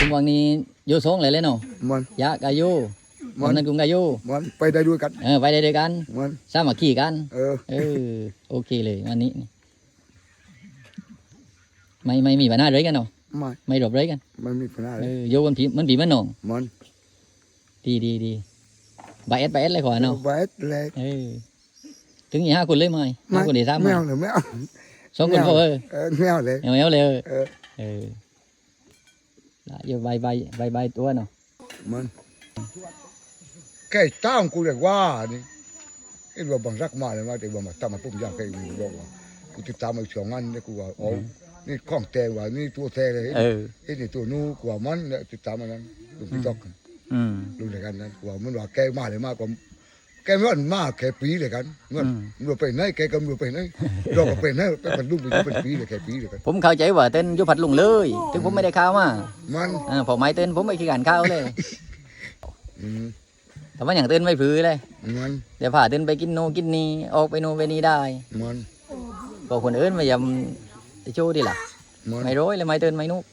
ทุกวันนี้อยู่สองเลยเลยเนาะมันยะกายุมัวันนนั้นกุงกายุมันไปได้ด้วยกันเออไปได้ด้วยกันมันสามัคคีกัน เออเออโอเคเลยวันนี้ ไม่ไม่มีปัญหาเลยกันเนาะไม่ไม่รบเลยกันมันมีปัญหาเลเอยอโยมันผีมันผีมันหนองมันดีดีดีบายเอสบายเอสเลยขอเนาะไว้แลกเออถึงยี่ห้าคนเลยไหมห้าคนเดียวสามไม่มั้ยเอาเลยไม่เอาสองคนพอเออเออไม่เอาเลยเอาเอาเลยเออ เออเออละอยู่ใบใบใบใบตัวเนาะมันแค่ตั้งกูเรียกว่านี่ไอ้ว่าบังรักมาเลยมาแต่ว่ามาตั้งมาปุ๊บยากแค่กูบอกว่ากูติดตามมาสองงานเนี่ยกูว่าอ๋อนี่ข้องแต่ว่านี่ตัวแต่เลยเออไอ้นี่ตัวนู้กูว่ามันเนี่ยติดตามมันนั้นลูกพี่ตอกอืมรู้เลยกันนั้นกูว่ามันว่าแกมาเลยมากกว่า แกมันมากแค่ปีเลยกันเงินอืมมันไปไหนแกก็มันไปไหนเราก็ไปไหนไปบรรลุไปเป็นปีเลยแค่ปีเลยกันผมเข้าใจว่าเต้นอยุพัดลุงเลยถึงผมไม่ได้ข้าวมามันอ่าพอไม้เต้นผมไม่ขี้การข้าวเลยอืมแต่ว่าอย่างเต้นไม่ผือเลยมันเดี๋ยวพาเต้นไปกินโนกินนี่ออกไปโนไปนี่ได้มันก็คนอื่นมายำโชว์ดีล่ะมันไม่ร้อยเลยไม้เต้นไม่นุก